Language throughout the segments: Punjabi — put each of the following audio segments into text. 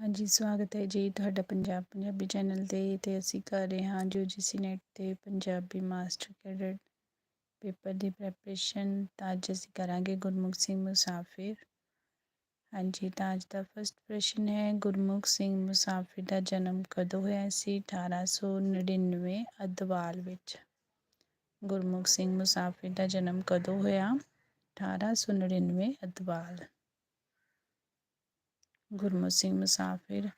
ਹਾਂਜੀ, ਸਵਾਗਤ ਹੈ ਜੀ ਤੁਹਾਡਾ ਪੰਜਾਬ ਪੰਜਾਬੀ ਚੈਨਲ 'ਤੇ, ਤੇ ਅਸੀਂ ਕਰ ਰਹੇ ਹਾਂ ਯੂਜੀਸੀ ਨੈਟ 'ਤੇ ਪੰਜਾਬੀ ਮਾਸਟਰ ਕੈਡਟ ਪੇਪਰ ਦੀ ਪ੍ਰੈਪਰੇਸ਼ਨ। ਤਾਂ ਅੱਜ ਅਸੀਂ ਕਰਾਂਗੇ ਗੁਰਮੁਖ ਸਿੰਘ ਮੁਸਾਫਿਰ। ਹਾਂਜੀ, ਤਾਂ ਅੱਜ ਦਾ ਫਸਟ ਪ੍ਰਸ਼ਨ ਹੈ, ਗੁਰਮੁਖ ਸਿੰਘ ਮੁਸਾਫਿਰ ਦਾ ਜਨਮ ਕਦੋਂ ਹੋਇਆ ਸੀ? 1899 ਅਦਵਾਲ ਵਿੱਚ। ਗੁਰਮੁਖ ਸਿੰਘ ਮੁਸਾਫਿਰ ਦਾ ਜਨਮ ਕਦੋਂ ਹੋਇਆ? 1899 ਅਦਵਾਲ ਗੁਰਮੁਖ ਸਿੰਘ ਮੁਸਾਫਿਰ,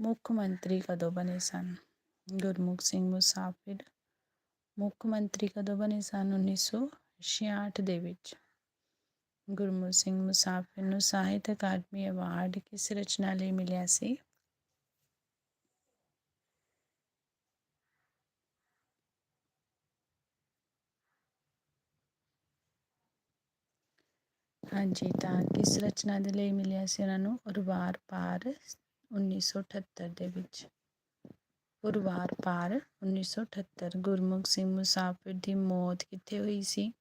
ਮੁੱਖ ਮੰਤਰੀ ਕਦੋਂ ਬਣੇ ਸਨ? ਗੁਰਮੁਖ ਸਿੰਘ ਮੁਸਾਫਿਰ, ਮੁੱਖ ਮੰਤਰੀ ਕਦੋਂ ਬਣੇ ਸਨ? 1966 ਦੇ ਵਿੱਚ। ਗੁਰਮੁਖ ਸਿੰਘ ਮੁਸਾਫਿਰ ਨੂੰ ਸਾਹਿਤ ਅਕਾਦਮੀ ਅਵਾਰਡ ਕਿਸ ਰਚਨਾ ਲਈ ਮਿਲਿਆ ਸੀ? ਹਾਂਜੀ, ਤਾਂ ਕਿਸ ਰਚਨਾ ਦੇ ਲਈ ਮਿਲਿਆ ਸੀ ਉਹਨਾਂ ਨੂੰ? ਉਰਵਾਰ ਪਾਰ 1978 ਦੇ ਵਿੱਚ। ਉਰਵਾਰ ਪਾਰ 1978 ਗੁਰਮੁਖ ਸਿੰਘ ਮੁਸਾਫਿਰ ਦੀ ਮੌਤ ਕਿੱਥੇ ਹੋਈ ਸੀ?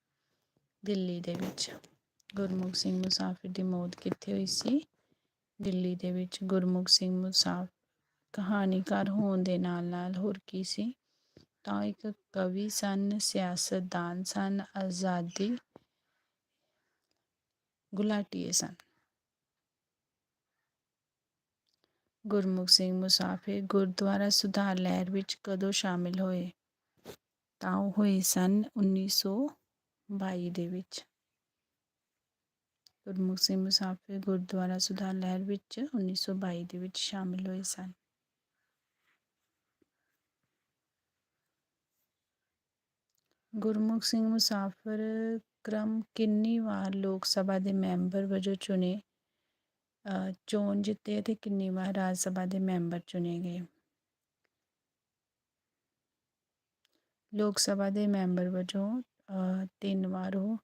ਦਿੱਲੀ ਦੇ ਵਿੱਚ। ਗੁਰਮੁਖ ਸਿੰਘ ਮੁਸਾਫਿਰ ਦੀ ਮੌਤ ਕਿੱਥੇ ਹੋਈ ਸੀ? ਦਿੱਲੀ ਦੇ ਵਿੱਚ। ਗੁਰਮੁਖ ਸਿੰਘ ਮੁਸਾਫਿਰ ਕਹਾਣੀਕਾਰ ਹੋਣ ਦੇ ਨਾਲ ਨਾਲ ਹੋਰ ਕੀ ਸੀ? ਤਾਂ ਇੱਕ ਕਵੀ ਸਨ, ਸਿਆਸਤਦਾਨ ਸਨ, ਆਜ਼ਾਦੀ ਗੁਲਾਟੀਏ ਸਨ। ਗੁਰਮੁਖ ਸਿੰਘ ਮੁਸਾਫਿਰ ਗੁਰਦੁਆਰਾ ਸੁਧਾਰ ਲਹਿਰ ਵਿੱਚ ਕਦੋਂ ਸ਼ਾਮਿਲ ਹੋਏ? ਤਾਂ ਉਹ ਹੋਏ ਸਨ 1922 ਦੇ ਵਿੱਚ। ਗੁਰਮੁਖ ਸਿੰਘ ਮੁਸਾਫਿਰ ਗੁਰਦੁਆਰਾ ਸੁਧਾਰ ਲਹਿਰ ਵਿੱਚ 1922 ਦੇ ਵਿੱਚ ਸ਼ਾਮਿਲ ਹੋਏ ਸਨ। ਗੁਰਮੁਖ ਸਿੰਘ ਮੁਸਾਫ਼ਰ ਕ੍ਰਮ ਕਿੰਨੀ ਵਾਰ ਲੋਕ ਸਭਾ ਦੇ ਮੈਂਬਰ ਵਜੋਂ ਚੁਣੇ ਚੋਣ ਜਿੱਤੇ ਅਤੇ ਕਿੰਨੀ ਵਾਰ ਰਾਜ ਸਭਾ ਦੇ ਮੈਂਬਰ ਚੁਣੇ ਗਏ? ਲੋਕ ਸਭਾ ਦੇ ਮੈਂਬਰ ਵਜੋਂ ਤਿੰਨ ਵਾਰ ਉਹ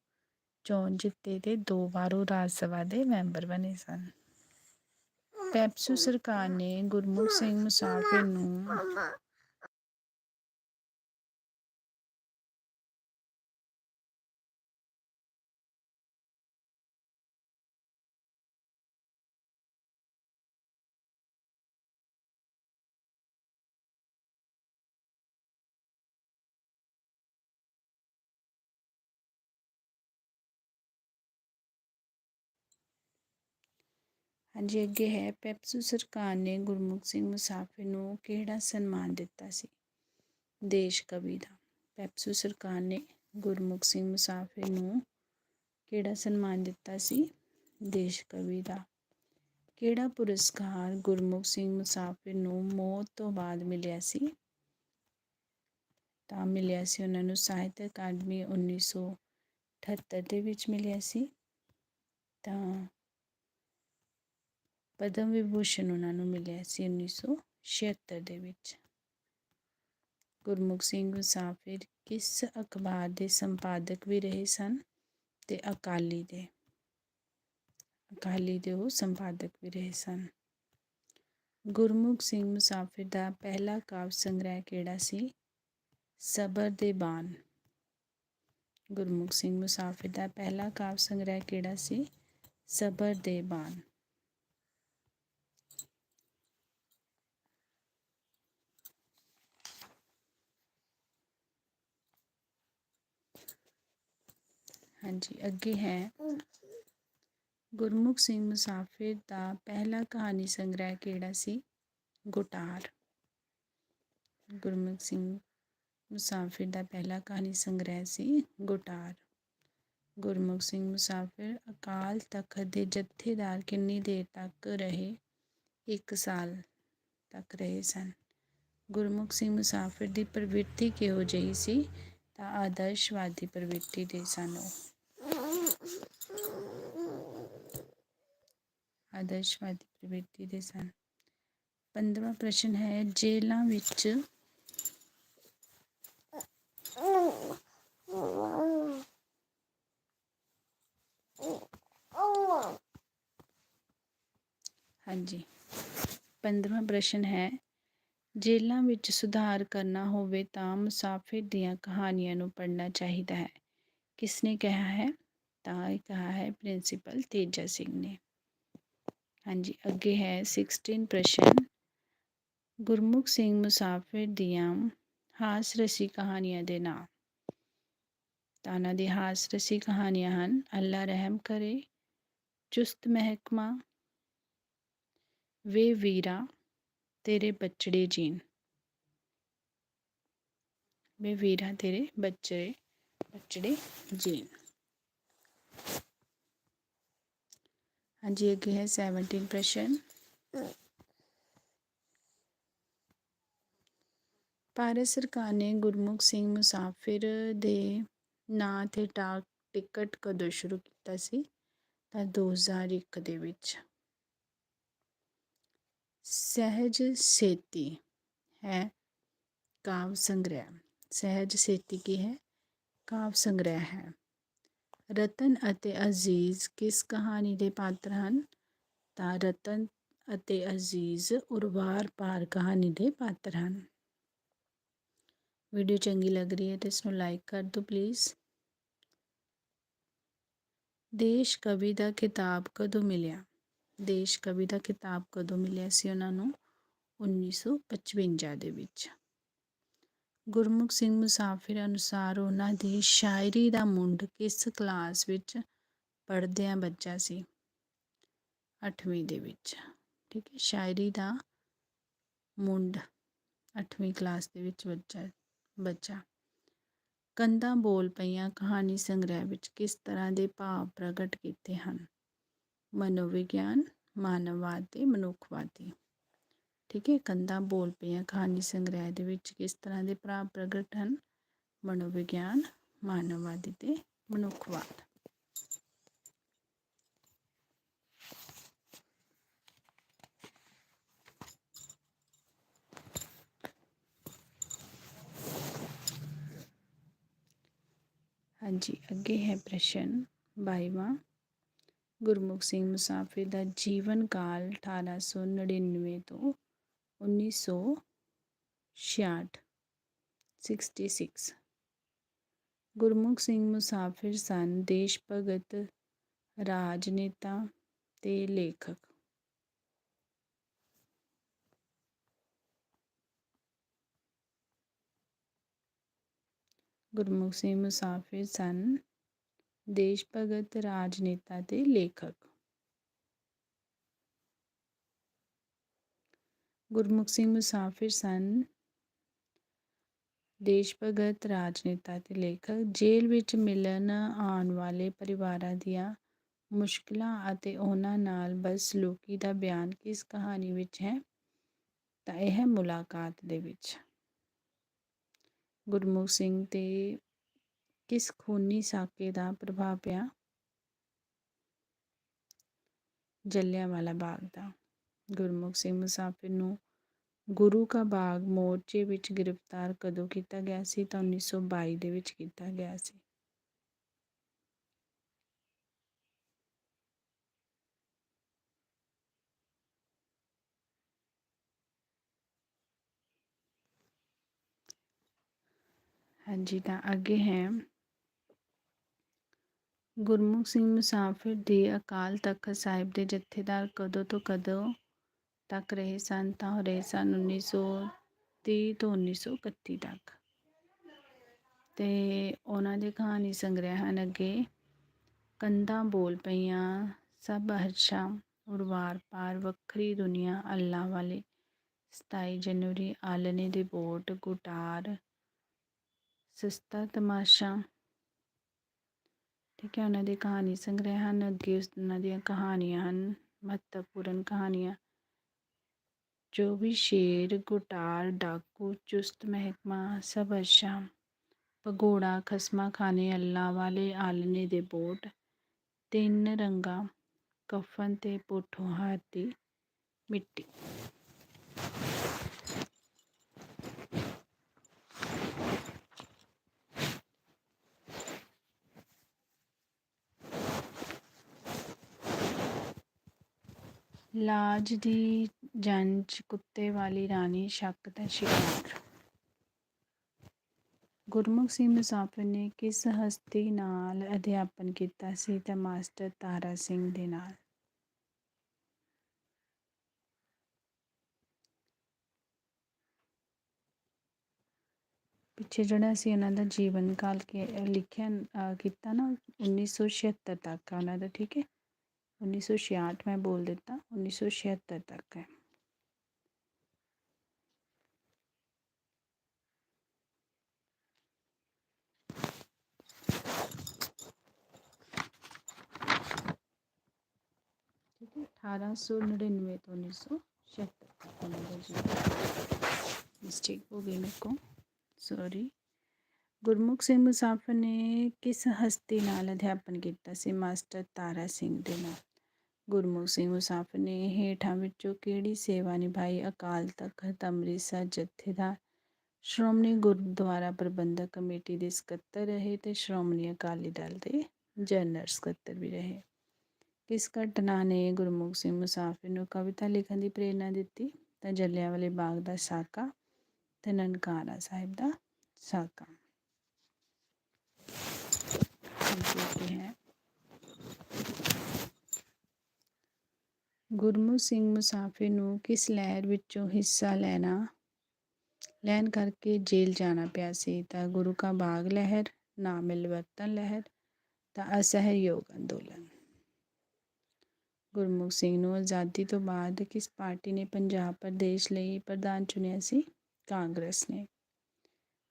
ਚੋਣ ਜਿੱਤੇ ਤੇ ਦੋ ਵਾਰ ਉਹ ਰਾਜ ਸਭਾ ਦੇ ਮੈਂਬਰ ਬਣੇ ਸਨ। ਪੈਪਸੂ ਸਰਕਾਰ ਨੇ ਗੁਰਮੁਖ ਸਿੰਘ ਮੁਸਾਫਿਰ ਨੂੰ ਹਾਂਜੀ, ਅੱਗੇ ਹੈ। ਪੈਪਸੂ ਸਰਕਾਰ ਨੇ ਗੁਰਮੁਖ ਸਿੰਘ ਮੁਸਾਫਿਰ ਨੂੰ ਕਿਹੜਾ ਸਨਮਾਨ ਦਿੱਤਾ ਸੀ? ਦੇਸ਼ ਕਵੀ ਦਾ। ਪੈਪਸੂ ਸਰਕਾਰ ਨੇ ਗੁਰਮੁਖ ਸਿੰਘ ਮੁਸਾਫਿਰ ਨੂੰ ਕਿਹੜਾ ਸਨਮਾਨ ਦਿੱਤਾ ਸੀ? ਦੇਸ਼ ਕਵੀ ਦਾ। ਕਿਹੜਾ ਪੁਰਸਕਾਰ ਗੁਰਮੁਖ ਸਿੰਘ ਮੁਸਾਫਿਰ ਨੂੰ ਮੌਤ ਤੋਂ ਬਾਅਦ ਮਿਲਿਆ ਸੀ? ਤਾਂ ਮਿਲਿਆ ਸੀ ਉਹਨਾਂ ਨੂੰ ਸਾਹਿਤ ਅਕਾਦਮੀ 1978 ਦੇ ਵਿੱਚ ਮਿਲਿਆ ਸੀ। ਤਾਂ ਪਦਮ ਵਿਭੂਸ਼ਣ ਉਹਨਾਂ ਨੂੰ ਮਿਲਿਆ ਸੀ 1976 ਦੇ ਵਿੱਚ। ਗੁਰਮੁਖ ਸਿੰਘ ਮੁਸਾਫਿਰ ਕਿਸ ਅਖਬਾਰ ਦੇ ਸੰਪਾਦਕ ਵੀ ਰਹੇ ਸਨ ਤੇ ਅਕਾਲੀ ਦੇ? ਅਕਾਲੀ ਦੇ ਉਹ ਸੰਪਾਦਕ ਵੀ ਰਹੇ ਸਨ। ਗੁਰਮੁਖ ਸਿੰਘ ਮੁਸਾਫਿਰ ਦਾ ਪਹਿਲਾ ਕਾਵਿ ਸੰਗ੍ਰਹਿ ਕਿਹੜਾ ਸੀ? ਸਬਰ ਦੇ ਬਾਣ। ਗੁਰਮੁਖ ਸਿੰਘ ਮੁਸਾਫਿਰ ਦਾ ਪਹਿਲਾ ਕਾਵਿ ਸੰਗ੍ਰਹਿ ਕਿਹੜਾ ਸੀ? ਸਬਰ ਦੇ ਬਾਣ। ਹਾਂਜੀ, ਅੱਗੇ ਹੈ। ਗੁਰਮੁਖ ਸਿੰਘ ਮੁਸਾਫਿਰ ਦਾ ਪਹਿਲਾ ਕਹਾਣੀ ਸੰਗ੍ਰਹਿ ਕਿਹੜਾ ਸੀ? ਗੁਟਾਰ। ਗੁਰਮੁਖ ਸਿੰਘ ਮੁਸਾਫਿਰ ਦਾ ਪਹਿਲਾ ਕਹਾਣੀ ਸੰਗ੍ਰਹਿ ਸੀ ਗੁਟਾਰ। ਗੁਰਮੁਖ ਸਿੰਘ ਮੁਸਾਫਿਰ ਅਕਾਲ ਤਖਤ ਦੇ ਜਥੇਦਾਰ ਕਿੰਨੀ ਦੇਰ ਤੱਕ ਰਹੇ? 1 ਸਾਲ ਤੱਕ ਰਹੇ ਸਨ। ਗੁਰਮੁਖ ਸਿੰਘ ਮੁਸਾਫਿਰ ਦੀ ਪ੍ਰਵਿਰਤੀ ਕਿਹੋ ਜਿਹੀ ਸੀ? ਤਾਂ ਆਦਰਸ਼ਵਾਦੀ ਪ੍ਰਵਿਰਤੀ ਦੇ ਸਨ ਉਹ। ਆਦਰਸ਼ਵਾਦੀ ਪ੍ਰਵਿਰਤੀ ਦੇ ਸਨ। 15ਵਾਂ ਪ੍ਰਸ਼ਨ ਹੈ ਜੇਲਾਂ ਵਿੱਚ ਹਾਂਜੀ। 15ਵਾਂ ਪ੍ਰਸ਼ਨ ਹੈ ਜੇਲਾਂ ਵਿੱਚ ਸੁਧਾਰ ਕਰਨਾ ਹੋਵੇ ਤਾਂ ਮੁਸਾਫਿਰ ਦੀਆਂ ਕਹਾਣੀਆਂ ਨੂੰ ਪੜ੍ਹਨਾ ਚਾਹੀਦਾ ਹੈ। ਕਿਸ ਨੇ ਕਿਹਾ ਹੈ? ਤਾਂ ਇਹ ਕਹਾ ਹੈ, ਪ੍ਰਿੰਸੀਪਲ ਤੇਜਾ ਸਿੰਘ ਨੇ। ਹਾਂਜੀ, ਅੱਗੇ ਹੈ 16 ਪ੍ਰਸ਼ਨ। ਗੁਰਮੁਖ ਸਿੰਘ ਮੁਸਾਫਿਰ ਦੀਆਂ ਹਾਸ ਰਸੀ ਕਹਾਣੀਆਂ ਦੇ ਨਾਮ ਤਾਂ ਉਹਨਾਂ ਦੀ ਹਾਸ ਰਸੀ ਕਹਾਣੀਆਂ ਹਨ, ਅੱਲਾ ਰਹਿਮ ਕਰੇ, ਚੁਸਤ ਮਹਿਕਮਾ, ਵੇ ਵੀਰਾ, ਤੇਰੇ ਬਚੜੇ ਜੀਨ। ਵੇ ਵੀਰਾ, ਤੇਰੇ ਬੱਚੜੇ, ਬਚੜੇ ਜੀਨ। ਹਾਂਜੀ, ਅੱਗੇ ਹੈ 17 ਪ੍ਰਸ਼ਨ। ਭਾਰਤ ਸਰਕਾਰ ਨੇ ਗੁਰਮੁਖ ਸਿੰਘ ਮੁਸਾਫਿਰ ਦੇ ਨਾਂ ਤੇ ਡਾਕ ਟਿਕਟ ਕਦੋਂ ਸ਼ੁਰੂ ਕੀਤਾ ਸੀ? ਤਾਂ 2001 ਦੇ ਵਿੱਚ। ਸਹਿਜ ਸੇਤੀ ਹੈ ਕਾਵ ਸੰਗ੍ਰਹਿ। ਸਹਿਜ ਸੇਤੀ ਕੀ ਹੈ? ਕਾਵ ਸੰਗ੍ਰਹਿ ਹੈ। ਰਤਨ ਅਤੇ ਅਜ਼ੀਜ਼ ਕਿਸ ਕਹਾਣੀ ਦੇ ਪਾਤਰ ਹਨ? ਤਾਂ ਰਤਨ ਅਤੇ ਅਜ਼ੀਜ਼ ਉਰਵਾਰ ਪਾਰ ਕਹਾਣੀ ਦੇ ਪਾਤਰ ਹਨ। ਵੀਡੀਓ ਚੰਗੀ ਲੱਗ ਰਹੀ ਹੈ ਤਾਂ ਇਸ ਨੂੰ ਲਾਈਕ ਕਰ ਦਿਓ ਪਲੀਜ਼। ਦੇਸ਼ ਕਵੀ ਦਾ ਖਿਤਾਬ ਕਦੋਂ ਮਿਲਿਆ? ਦੇਸ਼ ਕਵੀ ਦਾ ਖਿਤਾਬ ਕਦੋਂ ਮਿਲਿਆ ਸੀ ਉਹਨਾਂ ਨੂੰ? 1955 ਦੇ ਵਿੱਚ। ਗੁਰਮੁਖ ਸਿੰਘ ਮੁਸਾਫਿਰ ਅਨੁਸਾਰ ਉਹਨਾਂ ਦੀ ਸ਼ਾਇਰੀ ਦਾ ਮੁੰਡ ਕਿਸ ਕਲਾਸ ਵਿੱਚ ਪੜ੍ਹਦਿਆਂ ਬੱਚਾ ਸੀ? 8ਵੀਂ ਦੇ ਵਿੱਚ। ਠੀਕ ਹੈ, ਸ਼ਾਇਰੀ ਦਾ ਮੁੰਡ 8ਵੀਂ ਕਲਾਸ ਦੇ ਵਿੱਚ ਬੱਚਾ ਬੱਚਾ ਕੰਧਾਂ ਬੋਲ ਪਈਆਂ ਕਹਾਣੀ ਸੰਗ੍ਰਹਿ ਵਿੱਚ ਕਿਸ ਤਰ੍ਹਾਂ ਦੇ ਭਾਵ ਪ੍ਰਗਟ ਕੀਤੇ ਹਨ? ਮਨੋਵਿਗਿਆਨ, ਮਾਨਵਵਾਦ ਤੇ ਮਨੁੱਖਵਾਦੀ। ਠੀਕ ਹੈ ਕੰਧਾਂ ਬੋਲ ਪਈਆਂ ਕਹਾਣੀ ਸੰਗ੍ਰਹਿ ਦੇ ਵਿੱਚ ਕਿਸ ਤਰ੍ਹਾਂ ਦੇ ਭਰਾ ਪ੍ਰਗਟ ਹਨ? ਮਨੋਵਿਗਿਆਨ, ਮਾਨਵਵਾਦੀ ਤੇ ਮਨੁੱਖਵਾਦ। ਹਾਂਜੀ, ਅੱਗੇ ਹੈ ਪ੍ਰਸ਼ਨ 22ਵਾਂ ਗੁਰਮੁਖ ਸਿੰਘ ਮੁਸਾਫਿਰ ਦਾ ਜੀਵਨ ਕਾਲ 1899 ਤੋਂ 1966 66 ਗੁਰਮੁਖ ਸਿੰਘ ਮੁਸਾਫਿਰ ਸਨ, ਦੇਸ਼ ਭਗਤ, ਰਾਜਨੇਤਾ ਤੇ ਲੇਖਕ। ਗੁਰਮੁਖ ਸਿੰਘ ਮੁਸਾਫਿਰ ਸਨ, ਦੇਸ਼ ਭਗਤ, ਰਾਜਨੇਤਾ ਤੇ ਲੇਖਕ। ਗੁਰਮੁਖ ਸਿੰਘ ਮੁਸਾਫਿਰ ਸਨ। ਦੇਸ਼ ਭਗਤ, ਰਾਜਨੇਤਾ ਤੇ ਲੇਖਕ ਜੇਲ੍ਹ ਵਿੱਚ ਮਿਲਣ ਆਉਣ ਵਾਲੇ ਪਰਿਵਾਰਾਂ ਦੀਆਂ ਮੁਸ਼ਕਲਾਂ ਅਤੇ ਉਹਨਾਂ ਨਾਲ ਬਦਸਲੂਕੀ ਦਾ ਬਿਆਨ ਕਿਸ ਕਹਾਣੀ ਵਿੱਚ ਹੈ? ਤਾਂ ਇਹ ਹੈ ਮੁਲਾਕਾਤ ਦੇ ਵਿੱਚ। ਗੁਰਮੁਖ ਸਿੰਘ ਤੇ ਕਿਸ ਖੂਨੀ ਸਾਕੇ ਦਾ ਪ੍ਰਭਾਵ ਪਿਆ? ਜਲਿਆਂਵਾਲਾ ਬਾਗ ਦਾ। ਗੁਰਮੁਖ ਸਿੰਘ ਮੁਸਾਫਿਰ ਨੂੰ ਗੁਰੂ ਕਾ ਬਾਗ ਮੋਰਚੇ ਵਿੱਚ ਗ੍ਰਿਫਤਾਰ ਕਦੋਂ ਕੀਤਾ ਗਿਆ ਸੀ? ਤਾਂ 1922 ਦੇ ਵਿੱਚ ਕੀਤਾ ਗਿਆ ਸੀ। ਹਾਂਜੀ, ਤਾਂ ਅੱਗੇ ਹੈ। ਗੁਰਮੁਖ ਸਿੰਘ ਮੁਸਾਫਿਰ ਦੇ ਅਕਾਲ ਤਖਤ ਸਾਹਿਬ ਦੇ ਜਥੇਦਾਰ ਕਦੋਂ ਤੋਂ ਕਦੋਂ ਤੱਕ ਰਹੇ ਸਨ, ਤਾਂ ਉਹ ਰਹੇ ਸਨ 1930 ਤੋਂ 1931 ਤੱਕ। ਤੇ ਉਹਨਾਂ ਦੇ ਕਹਾਣੀ ਸੰਗ੍ਰਹਿ ਹਨ ਅੱਗੇ, ਕੰਧਾਂ ਬੋਲ ਪਈਆਂ, ਸਭ ਹਰਸ਼ਾ ਉਰਵਾਰ ਪਾਰ, ਵੱਖਰੀ ਦੁਨੀਆ ਅੱਲਾ ਵਾਲੇ। 27 ਜਨਵਰੀ ਆਲਣੇ ਦੇ ਬੋਟ, ਗੁਟਾਰ, ਸਸਤਾ ਤਮਾਸ਼ਾ। ਠੀਕ ਹੈ, ਉਹਨਾਂ ਦੀ ਕਹਾਣੀ ਸੰਗ੍ਰਹਿ ਹਨ। ਅੱਗੇ ਉਹਨਾਂ ਦੀਆਂ ਕਹਾਣੀਆਂ ਹਨ, ਮਹੱਤਵਪੂਰਨ ਕਹਾਣੀਆਂ। ਜੋ ਵੀ ਸ਼ੇਰ, ਗੁਟਾਰ, ਡਾਕੂ, ਚੁਸਤ ਮਹਿਕਮਾ, ਸਭ ਅਸ਼ਾ ਪਗੋੜਾ ਖਸਮਾ ਖਾਨੇ ਅੱਲਾ ਵਾਲੇ ਆਲਨੇ ਦੇ ਬੋਟ, ਤਿੰਨ ਰੰਗਾ, ਕਫਨ ਤੇ ਪੋਠੋ ਹਾਤੀ ਮਿੱਟੀ। ਲਾਜ ਦੀ ਜੰਜ ਕੁੱਤੇ ਵਾਲੀ ਰਾਣੀ ਸ਼ੱਕ ਦਾ ਸ਼ਿਕਾਰ। ਗੁਰਮੁਖ ਸਿੰਘ ਮੁਸਾਫਰ ਨੇ ਕਿਸ ਹਸਤੀ ਨਾਲ ਅਧਿਆਪਨ ਕੀਤਾ ਸੀ ਤਾਂ ਮਾਸਟਰ ਤਾਰਾ ਸਿੰਘ ਦੇ ਨਾਲ? ਪਿੱਛੇ ਜਿਹੜਾ ਸੀ ਉਹਨਾਂ ਦਾ ਜੀਵਨ ਕਾਲ ਕੇ ਲਿਖਿਆ ਕੀਤਾ ਨਾ 1976 ਤੱਕ ਉਹਨਾਂ ਦਾ, ਠੀਕ ਹੈ? 1966 ਮੈਂ ਬੋਲ ਦਿੱਤਾ 1976 ਤੱਕ ਹੈ। 1899 ਤੋਂ 1976 ਤੱਕ ਉਹਨਾਂ ਦਾ ਜੀਵਨ ਮਿਸਟੇਕ ਹੋ ਗਈ ਗੁਰਮੁਖ ਸਿੰਘ ਮੁਸਾਫਰ ਨੇ ਕਿਸ ਹਸਤੀ ਨਾਲ ਅਧਿਆਪਨ ਕੀਤਾ ਸੀ ਮਾਸਟਰ ਤਾਰਾ ਸਿੰਘ ਦੇ ਨਾਲ ਗੁਰਮੁਖ ਸਿੰਘ ਮੁਸਾਫਰ ਨੇ ਹੇਠਾਂ ਵਿੱਚੋਂ ਕਿਹੜੀ ਸੇਵਾ ਨਿਭਾਈ ਅਕਾਲ ਤਖਤ ਅੰਮ੍ਰਿਤਸਰ ਜਥੇਦਾਰ ਸ਼੍ਰੋਮਣੀ ਗੁਰਦੁਆਰਾ ਪ੍ਰਬੰਧਕ ਕਮੇਟੀ ਦੇ ਸਕੱਤਰ ਰਹੇ ਤੇ ਸ਼੍ਰੋਮਣੀ ਅਕਾਲੀ ਦਲ ਦੇ ਜਨਰਲ ਸਕੱਤਰ ਵੀ ਰਹੇ ਕਿਸ ਘਟਨਾ ਨੇ ਗੁਰਮੁਖ ਸਿੰਘ ਮੁਸਾਫਿਰ ਨੂੰ ਕਵਿਤਾ ਲਿਖਣ ਦੀ ਪ੍ਰੇਰਣਾ ਦਿੱਤੀ? ਤਾਂ ਜਲਿਆਂਵਾਲੇ ਬਾਗ ਦਾ ਸਾਕਾ ਤੇ ਨਨਕਾਰਾ ਸਾਹਿਬ ਦਾ ਸਾਕਾ ਹੈ ਗੁਰਮੁਖ ਸਿੰਘ ਮੁਸਾਫਿਰ ਨੂੰ ਕਿਸ ਲਹਿਰ ਵਿੱਚੋਂ ਹਿੱਸਾ ਲੈਣਾ, ਲੈਣ ਕਰਕੇ ਜੇਲ੍ਹ ਜਾਣਾ ਪਿਆ ਸੀ? ਤਾਂ ਗੁਰੂ ਕਾ ਬਾਗ ਲਹਿਰ, ਨਾ ਮਿਲਵਰਤਨ ਲਹਿਰ, ਤਾਂ ਅਸਹਿਯੋਗ ਅੰਦੋਲਨ। ਗੁਰਮੁਖ ਸਿੰਘ ਨੂੰ ਆਜ਼ਾਦੀ ਤੋਂ ਬਾਅਦ ਕਿਸ ਪਾਰਟੀ ਨੇ ਪੰਜਾਬ ਪ੍ਰਦੇਸ਼ ਲਈ ਪ੍ਰਧਾਨ ਚੁਣਿਆ ਸੀ? ਕਾਂਗਰਸ ਨੇ।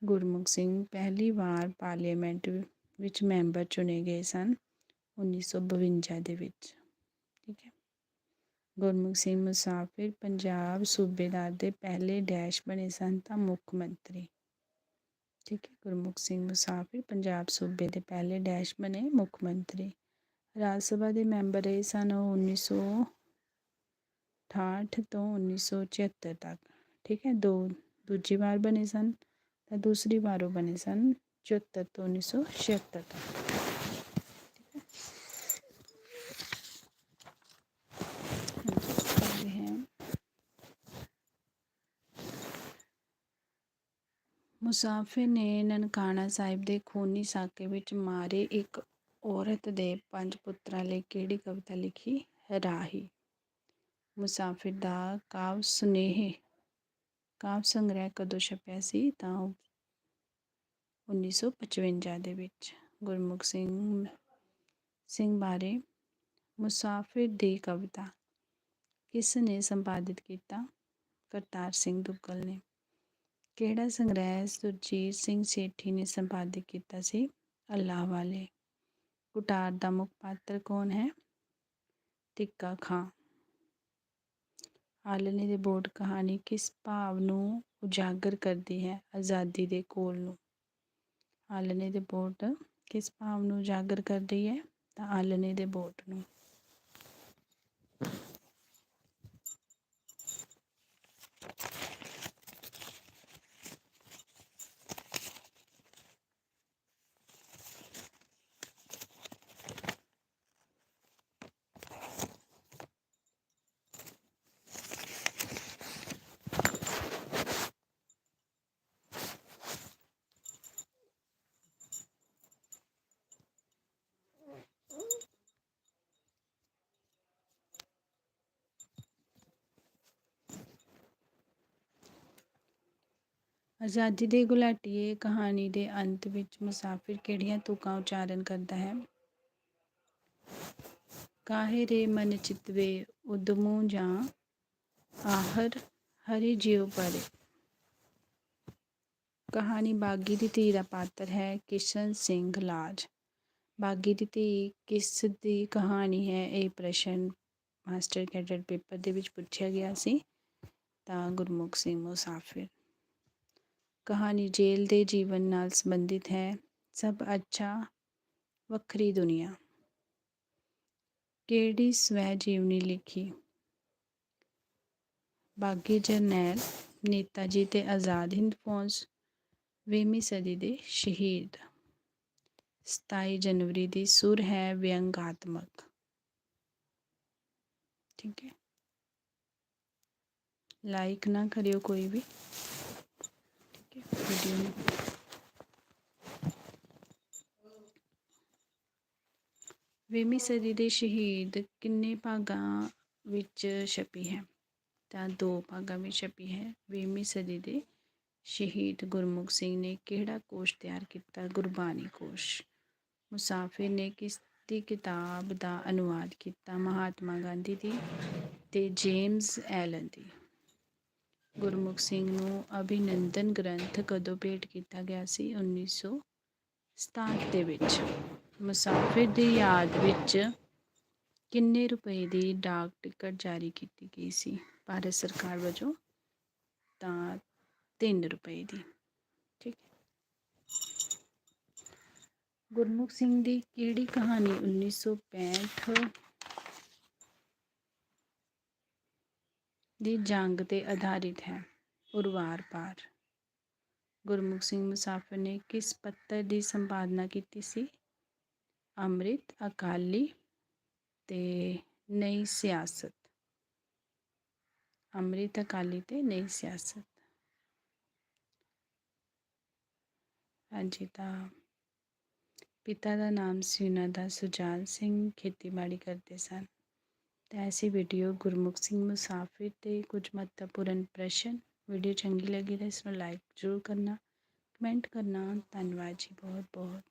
ਗੁਰਮੁਖ ਸਿੰਘ ਪਹਿਲੀ ਵਾਰ ਪਾਰਲੀਮੈਂਟ ਵਿੱਚ ਮੈਂਬਰ ਚੁਣੇ ਗਏ ਸਨ 1952 ਦੇ ਵਿੱਚ। ਠੀਕ ਹੈ। ਗੁਰਮੁਖ ਸਿੰਘ ਮੁਸਾਫਿਰ ਪੰਜਾਬ ਸੂਬੇਦਾਰ ਦੇ ਪਹਿਲੇ ਡੈਸ਼ ਬਣੇ ਸਨ ਤਾਂ ਮੁੱਖ ਮੰਤਰੀ। ਠੀਕ ਹੈ। ਗੁਰਮੁਖ ਸਿੰਘ ਮੁਸਾਫਿਰ ਪੰਜਾਬ ਸੂਬੇ ਦੇ ਪਹਿਲੇ ਡੈਸ਼ ਬਣੇ ਮੁੱਖ ਮੰਤਰੀ। ਰਾਜ ਸਭਾ ਦੇ ਮੈਂਬਰ ਰਹੇ ਸਨ ਉਹ 1968 ਤੋਂ 1976 ਤੱਕ, ਠੀਕ ਹੈ? ਦੋ, ਦੂਜੀ ਵਾਰ ਬਣੇ ਸਨ ਤਾਂ ਦੂਸਰੀ ਵਾਰ ਉਹ ਬਣੇ ਸਨ 74 ਤੋਂ 1976 ਤੱਕ ਕਰਦੇ हैं ਮੁਸਾਫਿਰ ਨੇ ਨਨਕਾਣਾ ਸਾਹਿਬ ਦੇ ਖੂਨੀ ਸਾਕੇ ਵਿੱਚ ਮਾਰੇ ਇੱਕ ਔਰਤ ਦੇ ਪੰਜ ਪੁੱਤਰਾਂ ਲਈ ਕਿਹੜੀ ਕਵਿਤਾ ਲਿਖੀ? ਰਾਹੀ। ਮੁਸਾਫਿਰ ਦਾ ਕਾਵ ਸੁਨੇਹੇ। ਕਾਵ ਸੰਗ੍ਰਹਿ ਕਦੋਂ ਛਪਿਆ ਸੀ? ਤਾਂ 1955 ਦੇ ਵਿੱਚ। ਗੁਰਮੁਖ ਸਿੰਘ ਸਿੰਘ ਬਾਰੇ ਮੁਸਾਫਿਰ ਦੀ ਕਵਿਤਾ। ਕਿਸ ਨੇ ਸੰਪਾਦਿਤ ਕੀਤਾ? ਕਰਤਾਰ ਸਿੰਘ ਦੁੱਗਲ ਨੇ। ਕਿਹੜਾ ਸੰਗ੍ਰਹਿ ਸੁਰਜੀਤ ਸਿੰਘ ਸੇਠੀ ਨੇ ਸੰਪਾਦਿਤ ਕੀਤਾ ਸੀ? ਅੱਲਾਹ ਵਾਲੇ। ਕੁਟਾਰ ਦਾ ਮੁੱਖ ਪਾਤਰ ਕੌਣ ਹੈ ਟਿੱਕਾ ਖਾਂ ਆਲਣੇ ਦੇ ਬੋਟ ਕਹਾਣੀ ਕਿਸ ਭਾਵ ਨੂੰ ਉਜਾਗਰ ਕਰਦੀ ਹੈ ਆਜ਼ਾਦੀ ਦੇ ਕੋਲ ਨੂੰ ਆਲਣੇ ਦੇ ਬੋਟ ਕਿਸ ਭਾਵ ਨੂੰ ਉਜਾਗਰ ਕਰਦੀ ਹੈ ਤਾਂ ਆਲਣੇ ਦੇ ਬੋਰਡ ਨੂੰ ਆਜ਼ਾਦੀ ਦੇ ਗੁਲਾਟੀਏ ਕਹਾਣੀ ਦੇ ਅੰਤ ਵਿੱਚ ਮੁਸਾਫਿਰ ਕਿਹੜੀਆਂ ਤੁਕਾਂ ਉਚਾਰਨ ਕਰਦਾ ਹੈ? ਕਾਹੇ ਰੇ ਮਨ ਚਿਤਵੇ ਉਦਮੂ ਜਾਂ ਆਹਰ ਹਰੀ ਜਿਉ ਪਰੇ ਕਹਾਣੀ ਬਾਗੀ ਦੀ ਧੀ ਦਾ ਪਾਤਰ ਹੈ ਕਿਸ਼ਨ ਸਿੰਘ ਲਾਜ। ਬਾਗੀ ਦੀ ਧੀ ਕਿਸ ਦੀ ਕਹਾਣੀ ਹੈ ਇਹ ਪ੍ਰਸ਼ਨ ਮਾਸਟਰ ਕੈਡਟ ਪੇਪਰ ਦੇ ਵਿੱਚ ਪੁੱਛਿਆ ਗਿਆ ਸੀ। ਤਾਂ ਗੁਰਮੁਖ ਸਿੰਘ ਮੁਸਾਫਿਰ ਕਹਾਣੀ ਜੇਲ੍ਹ ਦੇ ਜੀਵਨ ਨਾਲ ਸੰਬੰਧਿਤ ਹੈ। ਸਭ ਅੱਛਾ, ਵੱਖਰੀ ਦੁਨੀਆ। ਕਿਹੜੀ ਸਵੈ ਜੀਵਨੀ ਲਿਖੀ? ਬਾਗੀ ਜਰਨੈਲ ਨੇਤਾ ਜੀ ਤੇ ਆਜ਼ਾਦ ਹਿੰਦ ਫੌਜ, ਵੀਹਵੀਂ ਸਦੀ ਦੇ ਸ਼ਹੀਦ। 27 ਜਨਵਰੀ ਦੀ ਸੁਰ ਹੈ ਵਿਅੰਗਾਤਮਕ। ਠੀਕ ਹੈ। ਲਾਈਕ ਨਾ ਕਰਿਓ ਕੋਈ ਵੀ। ਵੀਡੀਓ ਨੂੰ ਵੀਹਵੀਂ ਸਦੀ ਦੇ ਸ਼ਹੀਦ ਕਿੰਨੇ ਭਾਗਾਂ ਵਿੱਚ ਛਪੀ ਹੈ? ਤਾਂ ਦੋ ਭਾਗਾਂ ਵਿੱਚ ਛਪੀ ਹੈ। ਵੀਹਵੀਂ ਸਦੀ ਦੇ ਸ਼ਹੀਦ ਗੁਰਮੁਖ ਸਿੰਘ ਨੇ ਕਿਹੜਾ ਕੋਸ਼ ਤਿਆਰ ਕੀਤਾ? ਗੁਰਬਾਣੀ ਕੋਸ਼। ਮੁਸਾਫਿਰ ਨੇ ਕਿਸ ਦੀ ਕਿਤਾਬ ਦਾ ਅਨੁਵਾਦ ਕੀਤਾ? ਮਹਾਤਮਾ ਗਾਂਧੀ ਦੀ ਤੇ ਜੇਮਸ ਐਲਨ ਦੀ। ਗੁਰਮੁਖ ਸਿੰਘ ਨੂੰ ਅਭਿਨੰਦਨ ਗ੍ਰੰਥ ਕਦੋਂ ਭੇਟ ਕੀਤਾ ਗਿਆ ਸੀ? 1967 ਦੇ ਵਿੱਚ। ਮੁਸਾਫਿਰ ਦੀ ਯਾਦ ਵਿੱਚ ਕਿੰਨੇ ਰੁਪਏ ਦੀ ਡਾਕ ਟਿਕਟ ਜਾਰੀ ਕੀਤੀ ਗਈ ਸੀ? ਭਾਰਤ ਸਰਕਾਰ ਵੱਲੋਂ ਤਾਂ 3 ਰੁਪਏ ਦੀ। ਠੀਕ ਹੈ। ਗੁਰਮੁਖ ਸਿੰਘ ਦੀ ਕਿਹੜੀ ਕਹਾਣੀ? 1965 ਦੀ ਜੰਗ ਤੇ ਆਧਾਰਿਤ ਹੈ। ਉਰਵਾਰ ਪਾਰ। ਗੁਰਮੁਖ ਸਿੰਘ ਮੁਸਾਫ਼ਰ ਨੇ ਕਿਸ ਪੱਤਰ ਦੀ ਸੰਪਾਦਨਾ ਕੀਤੀ ਸੀ? ਅੰਮ੍ਰਿਤ, ਅਕਾਲੀ ਤੇ ਨਈ ਸਿਆਸਤ। ਅੰਮ੍ਰਿਤ, ਅਕਾਲੀ ਤੇ ਨਈ ਸਿਆਸਤ। ਹਾਂਜੀ ਤਾਂ ਪਿਤਾ ਦਾ ਨਾਮ ਸੀ ਉਹਨਾਂ ਦਾ। ਸੁਜਾਨ ਸਿੰਘ ਖੇਤੀਬਾੜੀ ਕਰਦੇ ਸਨ। ਤਾਂ ਐਸੀ ਵੀਡੀਓ ਗੁਰਮੁਖ ਸਿੰਘ ਮੁਸਾਫਿਰ ਤੇ ਕੁਝ ਮਹੱਤਵਪੂਰਨ ਪ੍ਰਸ਼ਨ ਵੀਡੀਓ ਚੰਗੀ ਲੱਗੀ ਤਾਂ ਇਸ ਨੂੰ ਲਾਈਕ ਜ਼ਰੂਰ ਕਰਨਾ ਕਮੈਂਟ ਕਰਨਾ ਧੰਨਵਾਦ ਜੀ ਬਹੁਤ ਬਹੁਤ